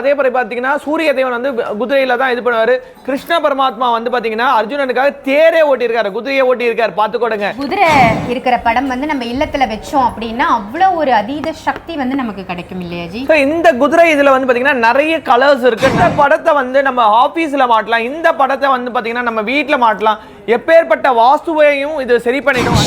அதே மாதிரி பாத்தீங்கன்னா சூரிய தேவன் வந்து குதிரையில தான் இது பண்ணுவாரு. கிருஷ்ண பரமாத்மா வந்து பாத்தீங்கன்னா அர்ஜுனனுக்காக தேரே ஓட்டியிருக்காரு. குதிரையை ஓட்டியிருக்காரு. பார்த்துக்கோடுங்க. குதிரை இருக்கிற படம் வந்து நம்ம இல்லத்துல வச்சோம் அப்படின்னா அவ்வளோ ஒரு அதீத சக்தி வந்து நமக்கு கிடைக்கும் இல்லையா ஜி? ஸோ இந்த குதிரை இதுல வந்து பாத்தீங்கன்னா நிறைய கலர்ஸ் இருக்கு. இந்த படத்தை வந்து நம்ம ஆபீஸ்ல மாட்டலாம். இந்த படத்தை வந்து பாத்தீங்கன்னா நம்ம வீட்ல மாட்டலாம். எப்பேற்பட்ட வாஸ்துவையும் இது சரி பண்ணிடும்.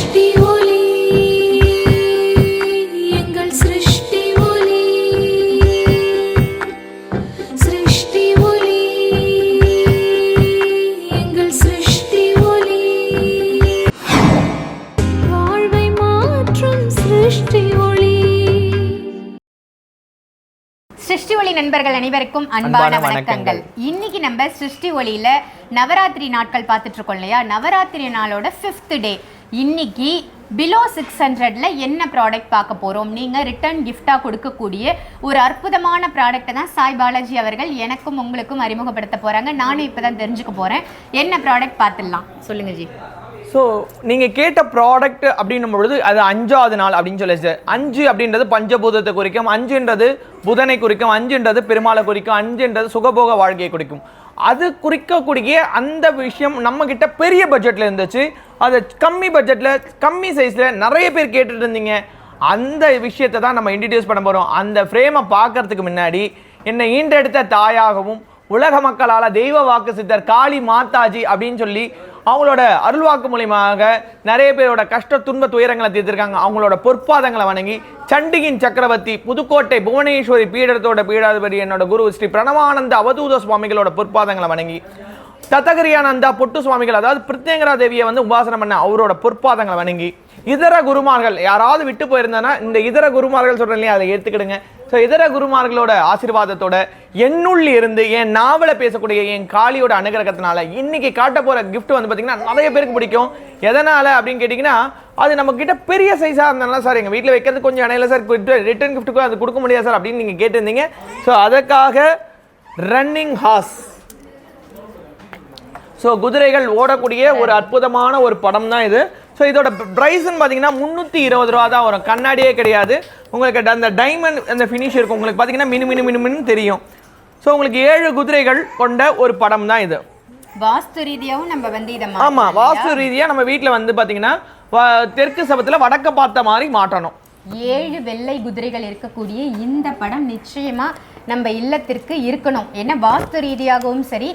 சிருஷ்டி ஒளி நண்பர்கள் அனைவருக்கும் அன்பான வணக்கங்கள். இன்னைக்கு நம்ம சிருஷ்டி ஒளியில நவராத்திரி நாட்கள் பார்த்துட்டு இருக்கோம் இல்லையா? நவராத்திரி நாளோட ஃபிஃப்த் டே இன்னைக்கு பிலோ சிக்ஸ் ஹண்ட்ரட்ல என்ன ப்ராடக்ட் பார்க்க போறோம்? நீங்க ரிட்டர்ன் gift-ஆ கொடுக்கக்கூடிய ஒரு அற்புதமான ப்ராடக்ட்டை தான் சாய் பாலாஜி அவர்கள் எனக்கும் உங்களுக்கும் அறிமுகப்படுத்த போறாங்க. நானும் இப்பதான் தெரிஞ்சுக்க போறேன். என்ன ப்ராடக்ட் பார்த்துடலாம்? சொல்லுங்க ஜி. ஸோ நீங்கள் கேட்ட ப்ராடக்ட் அப்படின்னும் பொழுது அது அஞ்சாவது நாள் அப்படின்னு சொல்லி சார் அஞ்சு அப்படின்றது பஞ்சபூதத்தை குறிக்கும். அஞ்சுன்றது புதனை குறிக்கும். அஞ்சுன்றது பெருமாளை குறிக்கும். அஞ்சுன்றது சுகபோக வாழ்க்கையை குறிக்கும். அது குறிக்கக்கூடிய அந்த விஷயம் நம்மக்கிட்ட பெரிய பட்ஜெட்டில் இருந்துச்சு. அது கம்மி பட்ஜெட்டில் கம்மி சைஸில் நிறைய பேர் கேட்டுட்டு இருந்தீங்க. அந்த விஷயத்தை தான் நம்ம இன்ட்ரடியூஸ் பண்ண போகிறோம் அந்த ஃப்ரேமை பார்க்கறதுக்கு முன்னாடி என்னை ஈண்டெடுத்த தாயாகவும் உலக மக்களால் தெய்வ வாக்கு சித்தர் காளி மாதாஜி அப்படின்னு சொல்லி அவங்களோட அருள்வாக்கு மூலியமாக நிறைய பேரோட கஷ்ட துன்ப துயரங்களை தீர்த்திருக்காங்க. அவங்களோட பொற்பாதங்களை வணங்கி சண்டிகின் சக்கரவர்த்தி புதுக்கோட்டை புவனேஸ்வரி பீடத்தோட பீடாதிபதி என்னோட குரு ஸ்ரீ பிரணவானந்த அவதூத சுவாமிகளோட பொற்பாதங்களை வணங்கி தத்தகரியானந்தா பொட்டு சுவாமிகள் அதாவது பிரித்யங்கரா தேவியை வந்து உபாசனம் பண்ண அவரோட பொற்பாதங்களை வணங்கி இதர குருமார்கள் யாராவது விட்டு போயிருந்தேன்னா இந்த இதர குருமார்கள் சொல்கிறேன் இல்லையா அதை ஏற்றுக்கிடுங்க ஸோ இதர குருமார்களோட ஆசீர்வாதத்தோட என்னுள் இருந்து என் நாவலை பேசக்கூடிய என் காளியோட அனுகிரகத்தினால இன்னைக்கு காட்ட போற கிஃப்ட் வந்து பார்த்தீங்கன்னா நிறைய பேருக்கு பிடிக்கும். எதனால அப்படின்னு கேட்டிங்கன்னா அது நம்ம கிட்ட பெரிய சைஸாக இருந்தாலும் சார் எங்கள் வீட்டில் வைக்கிறது கொஞ்சம் இடையில சார் ரிட்டர்ன் கிஃப்ட்டுக்கும் அது கொடுக்க முடியாது சார் அப்படின்னு நீங்கள் கேட்டிருந்தீங்க. ஸோ அதற்காக ரன்னிங் ஹார்ஸ் ஸோ குதிரைகள் ஓடக்கூடிய ஒரு அற்புதமான ஒரு படம் தான் இது. ஸோ இதோட ப்ரைஸ்ன்னு பார்த்தீங்கன்னா முந்நூற்றி இருபது ரூபா தான் வரும். கண்ணாடியே கிடையாது. உங்களுக்கு அந்த டைமண்ட் அந்த ஃபினிஷ் இருக்கும். உங்களுக்கு பார்த்தீங்கன்னா மினு மினு மினு மினு தெரியும். ஸோ உங்களுக்கு ஏழு குதிரைகள் கொண்ட ஒரு படம் தான் இது. வாஸ்து ரீதியாவும் நம்ம வந்து இதை ஆமாம் வாஸ்து ரீதியாக நம்ம வீட்டில் வந்து பார்த்தீங்கன்னா தெற்கு சபத்தில் வடக்க பார்த்த மாதிரி மாட்டணும் ஏழு வெள்ளை குதிரைகள் இருக்கக்கூடிய இந்த படம் நிச்சயமா நம்ம இல்லத்திற்கு இருக்கணும். ஏன்னா வாஸ்து ரீதியாகவும் சரி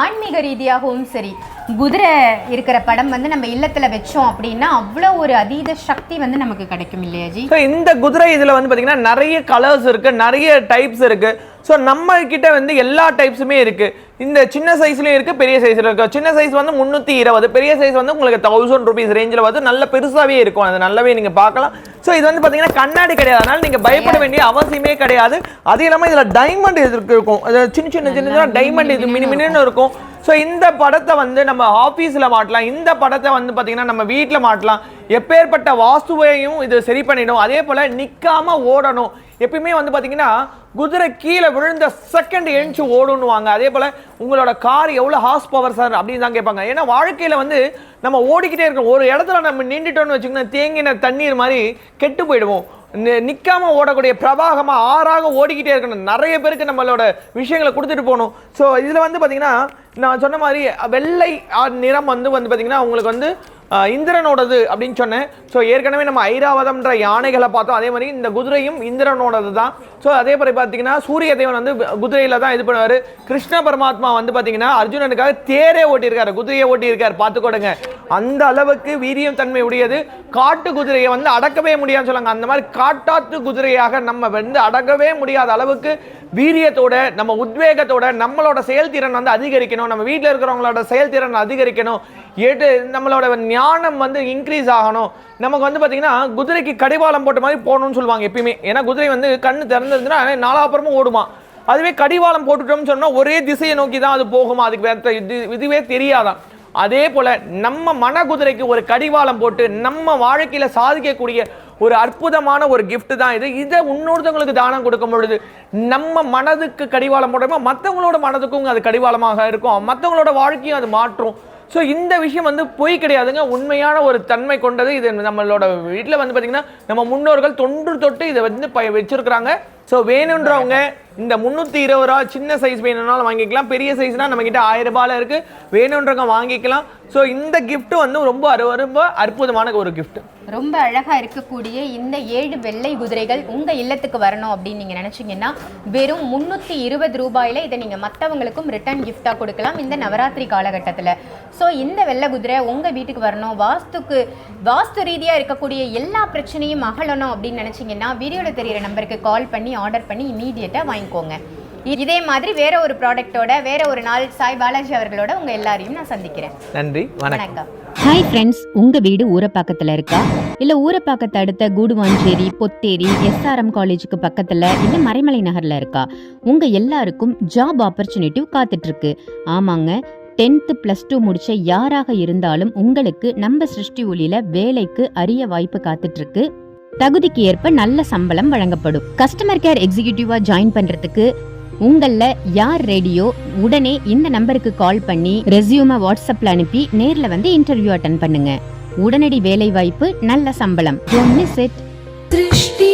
ஆன்மீக ரீதியாகவும் சரி குதிரை இருக்கிற படம் வந்து நம்ம இல்லத்துல வச்சோம் அப்படின்னா அவ்வளோ ஒரு அதீத சக்தி வந்து நமக்கு கிடைக்கும் இல்லையா ஜி? இந்த குதிரை இதில் வந்து பார்த்தீங்கன்னா நிறைய கலர்ஸ் இருக்கு நிறைய டைப்ஸ் இருக்கு. ஸோ நம்ம கிட்ட வந்து எல்லா டைப்ஸுமே இருக்கு. இந்த சின்ன சைஸ்லயும் இருக்கு பெரிய சைஸ்ல இருக்கு. சின்ன சைஸ் வந்து முந்நூற்றி இருபது பெரிய சைஸ் வந்து உங்களுக்கு தௌசண்ட் ருபீஸ் ரேஞ்சில் வந்து நல்ல பெருசாவே இருக்கும். அது நல்லாவே நீங்க பார்க்கலாம். ஸோ இது வந்து பார்த்தீங்கன்னா கண்ணாடி கிடையாது. அதனால நீங்க பயப்பட வேண்டிய அவசியமே கிடையாது. அது இல்லாமல் இதில் டைமண்ட் இருக்கும். அது சின்ன சின்ன சின்ன டைமண்ட் இது மினி மினின்னு இருக்கும். ஸோ இந்த படத்தை வந்து நம்ம ஆஃபீஸில் மாட்டலாம். இந்த படத்தை வந்து பார்த்தீங்கன்னா நம்ம வீட்டில் மாட்டலாம். எப்பேற்பட்ட வாஸ்துவையும் இது சரி பண்ணிடும். அதே போல் நிற்காம ஓடணும். எப்பயுமே வந்து பார்த்தீங்கன்னா குதிரை கீழே விழுந்த செகண்ட் எழுந்து ஓடுன்னுவாங்க. அதே போல் உங்களோட கார் எவ்வளோ ஹார்ஸ் பவர் சார் அப்படின்னு தான் கேட்பாங்க. ஏன்னா வாழ்க்கையில் வந்து நம்ம ஓடிக்கிட்டே இருக்கோம். ஒரு இடத்துல நம்ம நின்றுட்டோம்னு வச்சுக்கோங்க தேங்கின தண்ணீர் மாதிரி கெட்டு போயிடுவோம். நிற்காம ஓடக்கூடிய பிரபாகமாக ஆறாக ஓடிக்கிட்டே இருக்கணும். நிறைய பேருக்கு நம்மளோட விஷயங்களை கொடுத்துட்டு போகணும். ஸோ இதில் வந்து பார்த்திங்கன்னா நான் சொன்ன மாதிரி வெள்ளை நிறம் வந்து வந்து பார்த்திங்கன்னா உங்களுக்கு வந்து இந்திரனோடது அப்படின்னு சொன்னேன். ஸோ ஏற்கனவே நம்ம ஐராவதம்ன்ற யானைகளை பார்த்தோம். அதே மாதிரி இந்த குதிரையும் இந்திரனோடது தான். ஸோ அதே மாதிரி பார்த்தீங்கன்னா சூரிய தேவன் வந்து குதிரையில் தான் இது பண்ணுவார். கிருஷ்ண பரமாத்மா வந்து பார்த்தீங்கன்னா அர்ஜுனனுக்காக தேரே ஓட்டியிருக்காரு. குதிரையை ஓட்டியிருக்காரு. பார்த்துக்கோடுங்க. அந்த அளவுக்கு வீரியம் தன்மை உடையது. காட்டு குதிரையை வந்து அடக்கவே முடியாதுன்னு சொல்லுவாங்க. அந்த மாதிரி காட்டாத்து குதிரையாக நம்ம வந்து அடக்கவே முடியாத அளவுக்கு வீரியத்தோட நம்ம உத்வேகத்தோட நம்மளோட செயல்திறன் வந்து அதிகரிக்கணும். நம்ம வீட்டில் இருக்கிறவங்களோட செயல்திறன் அதிகரிக்கணும். ஏட்டு நம்மளோட ஞானம் வந்து இன்க்ரீஸ் ஆகணும். நமக்கு வந்து பார்த்தீங்கன்னா குதிரைக்கு கடிவாளம் போட்ட மாதிரி போகணும்னு சொல்லுவாங்க எப்பயுமே. ஏன்னா குதிரை வந்து கண்ணு திறந்துருந்துன்னா நாலாப்புறமும் ஓடுமா? அதுவே கடிவாளம் போட்டுட்டோம்னு சொன்னால் ஒரே திசையை நோக்கி தான் அது போகுமா? அதுக்கு வேற இது இதுவே தெரியாதான். அதே போல நம்ம மனகுதிரைக்கு ஒரு கடிவாளம் போட்டு நம்ம வாழ்க்கையில சாதிக்கக்கூடிய ஒரு அற்புதமான ஒரு கிஃப்ட் தான் இது. இதை இன்னொருத்தவங்களுக்கு தானம் கொடுக்கும் பொழுது நம்ம மனதுக்கு கடிவாளம் போடுறோமோ மற்றவங்களோட மனதுக்கும் அது கடிவாளமாக இருக்கும். மற்றவங்களோட வாழ்க்கையும் அது மாற்றும். ஸோ இந்த விஷயம் வந்து பொய் கிடையாதுங்க. உண்மையான ஒரு தன்மை கொண்டது இது நம்மளோட வீட்டில் வந்து பார்த்திங்கன்னா நம்ம முன்னோர்கள் தொன்று தொட்டு இதை வந்து ப வச்சுருக்குறாங்க. ஸோ வேணுன்றவங்க இந்த முந்நூற்றி இருபது ரூபா சின்ன சைஸ் வேணும்னாலும் வாங்கிக்கலாம். பெரிய சைஸ்னால் நம்மக்கிட்ட ஆயிரம் ரூபாயில் இருக்குது வேணுன்றவங்க வாங்கிக்கலாம். ஸோ இந்த கிஃப்ட்டு வந்து ரொம்ப அரு- ரொம்ப அற்புதமான ஒரு கிஃப்ட் ரொம்ப அழகாக இருக்கக்கூடிய இந்த ஏழு வெள்ளை குதிரைகள் உங்கள் இல்லத்துக்கு வரணும் அப்படின்னு நீங்கள் நினச்சிங்கன்னா வெறும் முந்நூற்றி இருபது ரூபாயில இதை நீங்கள் மற்றவங்களுக்கும் ரிட்டர்ன் கிஃப்டாக கொடுக்கலாம் இந்த நவராத்திரி காலகட்டத்தில். ஸோ இந்த வெள்ளை குதிரை உங்கள் வீட்டுக்கு வரணும். வாஸ்துக்கு வாஸ்து ரீதியாக இருக்கக்கூடிய எல்லா பிரச்சனையும் அகலணும் அப்படின்னு நினைச்சீங்கன்னா வீடியோவில் தெரியிற நம்பருக்கு கால் பண்ணி ஆர்டர் பண்ணி இமீடியட்டா வாங்கிக்கோங்க இதே மாதிரி வேற ஒரு ப்ராடக்ட்டோட வேற ஒரு நாள் சாய் பாலாஜி அவர்களோட உங்க எல்லாரையும் நான் சந்திக்கிறேன். நன்றி வணக்கம். ஹாய் ஃப்ரெண்ட்ஸ் உங்க வீடு ஊரப்பாக்கத்துல இருக்கா? இல்ல ஊரப்பாக்கத்தை அடுத்த கூடுவாஞ்சேரி பொத்தேரி எஸ்ஆர்எம் காலேஜுக்கு பக்கத்துல இல்ல மறைமலை நகர்ல இருக்கா? உங்க எல்லாருக்கும் ஜாப் ஆப்பர்ச்சுனிட்டி காத்துட்டு இருக்கு ஆமாங்க டென்த்து ப்ளஸ் டூ முடிச்ச யாராக இருந்தாலும் உங்களுக்கு நம்ம சிருஷ்டி ஒளியில வேலைக்கு அரிய வாய்ப்பு காத்துட்டு இருக்கு தகுதிக்கு ஏற்ப நல்ல சம்பளம் வழங்கப்படும். கஸ்டமர் கேர் எக்ஸிகியூட்டிவா ஜாயின் பண்றதுக்கு உங்களில் யார் ரேடியோ உடனே இந்த நம்பருக்கு கால் பண்ணி ரெசியூமை வாட்ஸ்அப்பில் அனுப்பி நேரில் வந்து இன்டர்வியூ அட்டன் பண்ணுங்க. உடனடி வேலை வாய்ப்பு நல்ல சம்பளம். ஒன்று செட் திருஷ்டி